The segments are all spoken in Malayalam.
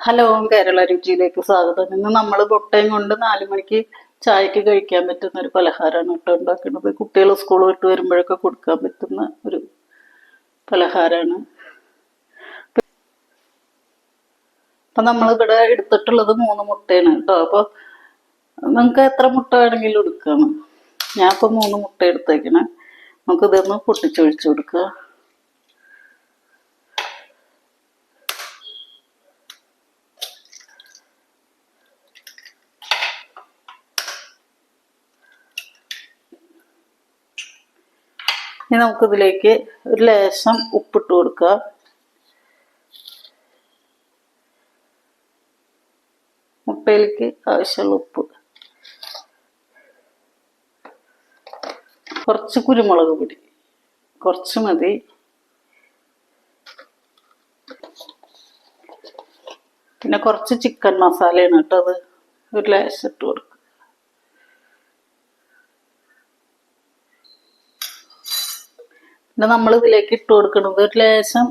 ഹലോ കേരള രുചിയിലേക്ക് സ്വാഗതം. ഇന്ന് നമ്മൾ മുട്ടയും കൊണ്ട് നാല് മണിക്ക് ചായക്ക് കഴിക്കാൻ പറ്റുന്ന ഒരു പലഹാരമാണ് കേട്ടോ ഉണ്ടാക്കുന്നത്. കുട്ടികൾ സ്കൂൾ വിട്ട് വരുമ്പോഴൊക്കെ കൊടുക്കാൻ പറ്റുന്ന ഒരു പലഹാരമാണ്. അപ്പം നമ്മളിവിടെ എടുത്തിട്ടുള്ളത് മൂന്ന് മുട്ടയാണ് കേട്ടോ. അപ്പോൾ നിങ്ങൾക്ക് എത്ര മുട്ട വേണമെങ്കിലും എടുക്കാം. ഞാൻ ഇപ്പോൾ മൂന്ന് മുട്ട എടുത്തേക്കണേ. നമുക്ക് ഇതൊന്ന് പൊട്ടിച്ചൊഴിച്ചു കൊടുക്കുക ഇനി നമുക്കിതിലേക്ക് ഒരു ലേശം ഉപ്പിട്ട് കൊടുക്കുക. മുട്ടയിലേക്ക് ആവശ്യമുള്ള ഉപ്പ്. കുറച്ച് കുരുമുളക് പൊടി. കുറച്ച് മതി. പിന്നെ കുറച്ച് ചിക്കൻ മസാലയാണ് കേട്ടോ അത്. ഒരു ലേശം ഇട്ട് കൊടുക്കുക. പിന്നെ നമ്മൾ ഇതിലേക്ക് ഇട്ട് കൊടുക്കുന്നത് ഒരു ലേശം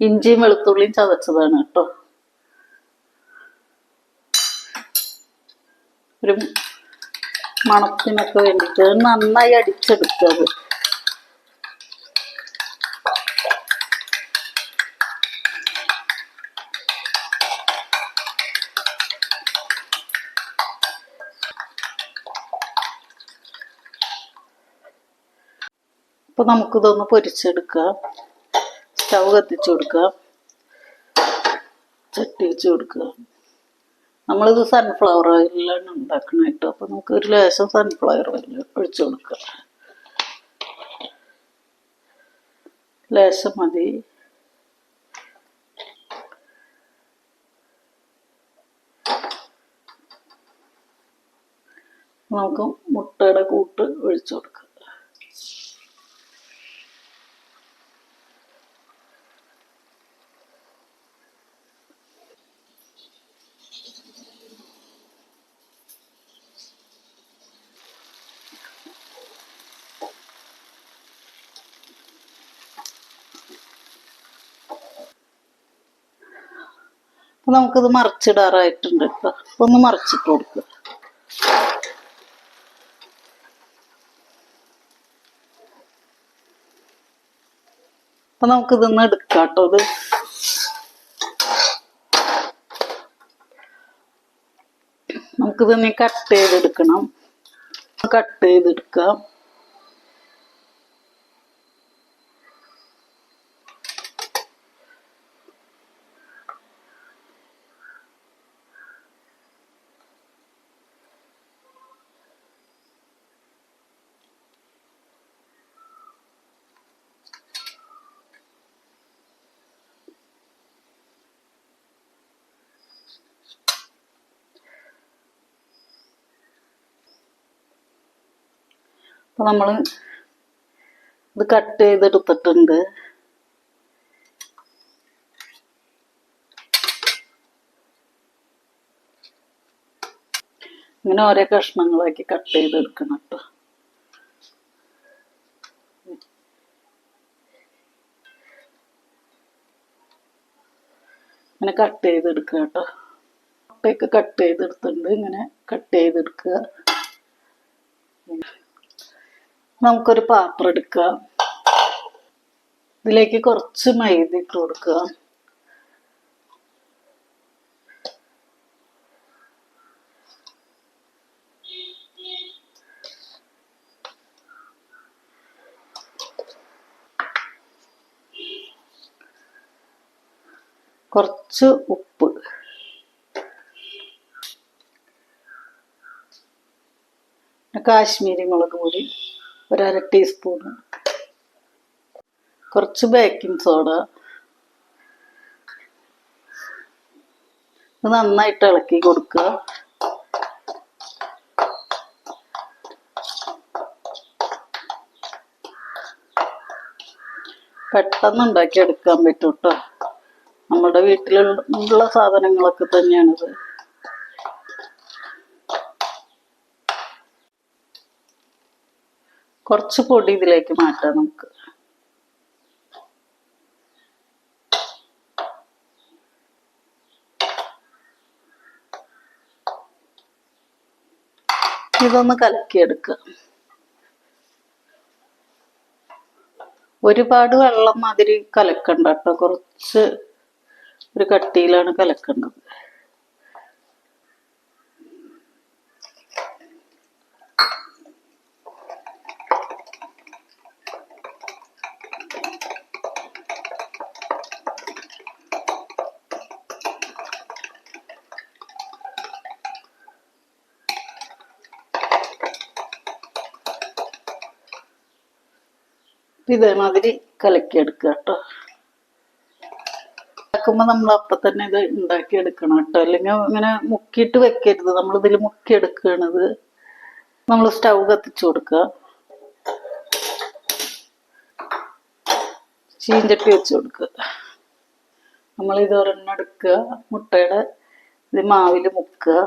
ഇഞ്ചിയും വെളുത്തുള്ളിയും ചതച്ചതാണ് കേട്ടോ. ഒരു മണത്തിനൊക്കെ വേണ്ടിയിട്ട് നന്നായി അടിച്ചെടുക്കുക അത് അപ്പൊ നമുക്കിതൊന്ന് പൊരിച്ചെടുക്കുക സ്റ്റൗ കത്തിച്ചു കൊടുക്കുക ചട്ടി വെച്ച് കൊടുക്കുക നമ്മളിത് സൺഫ്ലവർ ഓയിലാണ് ഉണ്ടാക്കണ കേട്ടോ. അപ്പൊ നമുക്ക് ഒരു ലേശം സൺഫ്ലവർ ഓയിൽ ഒഴിച്ചു കൊടുക്കുക ലേശം മതി. നമുക്ക് മുട്ടയുടെ കൂട്ട് ഒഴിച്ചു കൊടുക്കുക നമുക്കിത് മറിച്ചിടാറായിട്ടുണ്ട്. അപ്പൊ ഒന്ന് മറിച്ചിട്ട് കൊടുക്കുക അപ്പൊ നമുക്കിതൊന്ന് എടുക്കാം കേട്ടോ ഇത്. നമുക്കിതൊന്ന് കട്ട് ചെയ്തെടുക്കണം. കട്ട് ചെയ്തെടുക്കാം. അപ്പൊ നമ്മൾ ഇത് കട്ട് ചെയ്തെടുത്തിട്ടുണ്ട്. ഇങ്ങനെ ഓരോ കഷ്ണങ്ങളാക്കി കട്ട് ചെയ്തെടുക്കണം കേട്ടോ ഇങ്ങനെ കട്ട് ചെയ്തെടുക്കുക കേട്ടോ മുട്ടയൊക്കെ കട്ട് ചെയ്തെടുത്തിട്ടുണ്ട്. ഇങ്ങനെ കട്ട് ചെയ്തെടുക്കുക. നമുക്കൊരു പാത്രം എടുക്കുക. ഇതിലേക്ക് കുറച്ച് മൈദ ഇട്ട് കൊടുക്കുക. കുറച്ച് ഉപ്പ്. കാശ്മീരി മുളക് പൊടി. ഒരു അര ടീസ്പൂണ് കുറച്ച് ബേക്കിംഗ് സോഡ ഇത് നന്നായിട്ട് ഇളക്കി കൊടുക്കുക. പെട്ടെന്ന് ഉണ്ടാക്കി എടുക്കാൻ പറ്റും കേട്ടോ നമ്മുടെ വീട്ടിലുള്ള സാധനങ്ങളൊക്കെ തന്നെയാണിത്. കുറച്ച് പൊടി ഇതിലേക്ക് മാറ്റാം നമുക്ക്. ഇതൊന്ന് കലക്കിയെടുക്കുക ഒരുപാട് വെള്ളം മാതിരി കലക്കണ്ട കേട്ടോ. കുറച്ച് ഒരു കട്ടിയിലാണ് കലക്കേണ്ടത്. ഇതേമാതിരി കലക്കിയെടുക്കുക കേട്ടോ. ഉണ്ടാക്കുമ്പോ നമ്മൾ അപ്പൊ തന്നെ ഇത് ഉണ്ടാക്കി എടുക്കണം കേട്ടോ. അല്ലെങ്കിൽ ഇങ്ങനെ മുക്കിയിട്ട് വെക്കരുത്. നമ്മൾ ഇതിൽ മുക്കി എടുക്കണത് നമ്മൾ സ്റ്റൗ കത്തിച്ചു കൊടുക്കുക. ചീഞ്ചട്ടി വെച്ച് കൊടുക്കുക. നമ്മൾ ഇത് ഒരെണ്ണം എടുക്കുക. മുട്ടയുടെ ഇത് മാവിൽ മുക്കുക.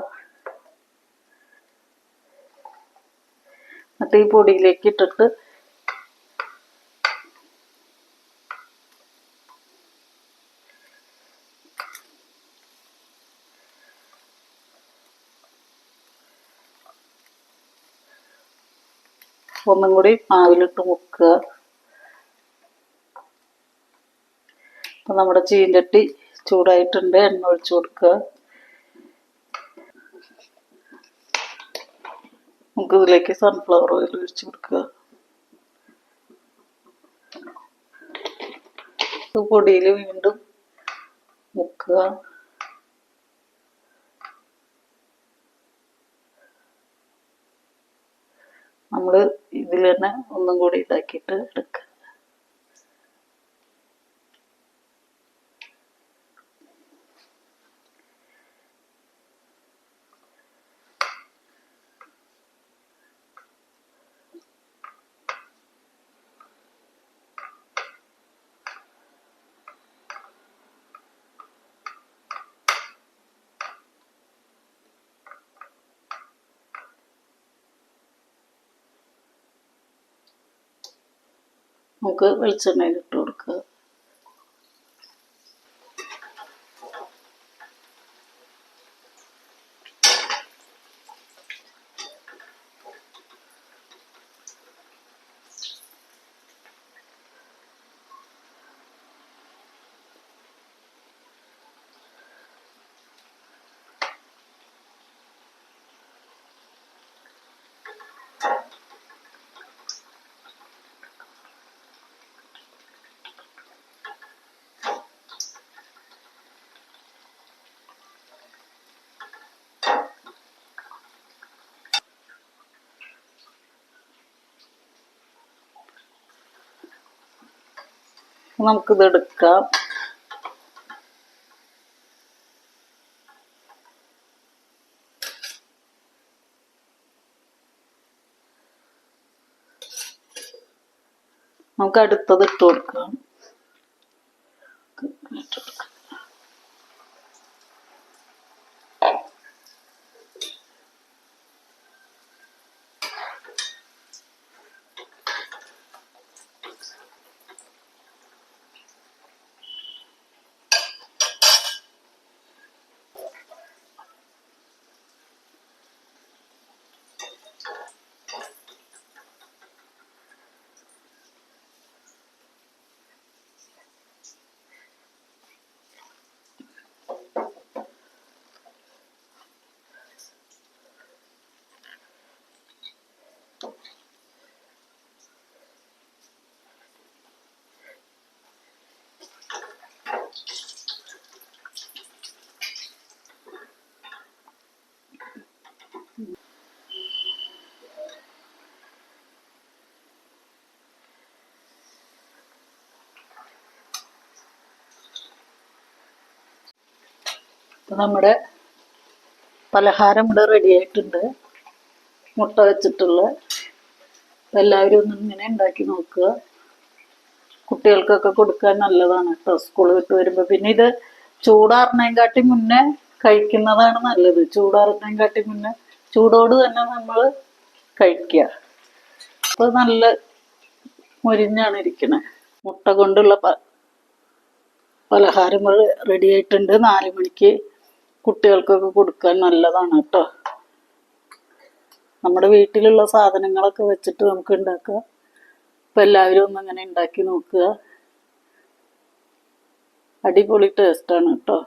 എന്നിട്ട് ഈ പൊടിയിലേക്ക് ഇട്ടിട്ട് ഒന്നും കൂടി മാവിലിട്ട് മുക്കുക. അപ്പൊ നമ്മുടെ ചീഞ്ചട്ടി ചൂടായിട്ടുണ്ട്. എണ്ണ ഒഴിച്ചു കൊടുക്കുക. നമുക്ക് ഇതിലേക്ക് സൺഫ്ലവർ ഓയിൽ ഒഴിച്ചു കൊടുക്കുക. പൊടിയിൽ വീണ്ടും മുക്കുക. നമ്മൾ ഇതിൽ തന്നെ ഒന്നും കൂടി ഇതാക്കിയിട്ട് എടുക്കുക. നമുക്ക് വെളിച്ചെണ്ണയിൽ ഇട്ട് കൊടുക്കുക. നമുക്കിത് എടുക്കാം നമുക്ക് അടുത്തത് ഇട്ട് കൊടുക്കാം. നമ്മുടെ പലഹാരം ഇവിടെ റെഡി ആയിട്ടുണ്ട്. മുട്ട വെച്ചിട്ടുള്ള. എല്ലാവരും ഒന്ന് ഇങ്ങനെ ഉണ്ടാക്കി നോക്കുക. കുട്ടികൾക്കൊക്കെ കൊടുക്കാൻ നല്ലതാണ് കേട്ടോ. സ്കൂൾ വിട്ട് വരുമ്പോൾ പിന്നെ ഇത് ചൂടാറിനേക്കാട്ടി മുന്നേ കഴിക്കുന്നതാണ് നല്ലത്. ചൂടാറിനേക്കാട്ടി മുന്നേ ചൂടോട് തന്നെ നമ്മൾ കഴിക്കുക. അപ്പൊ നല്ല മുരിഞ്ഞാണ് ഇരിക്കുന്നത് മുട്ട കൊണ്ടുള്ള പ- പലഹാരങ്ങൾ റെഡി ആയിട്ടുണ്ട്. നാല് മണിക്ക് കുട്ടികൾക്കൊക്കെ കൊടുക്കാൻ നല്ലതാണ് കേട്ടോ. നമ്മുടെ വീട്ടിലുള്ള സാധനങ്ങളൊക്കെ വെച്ചിട്ട് നമുക്ക് ഉണ്ടാക്കുക. അപ്പം എല്ലാവരും ഒന്ന് അങ്ങനെ ഉണ്ടാക്കി നോക്കുക. അടിപൊളി ടേസ്റ്റാണ് കേട്ടോ.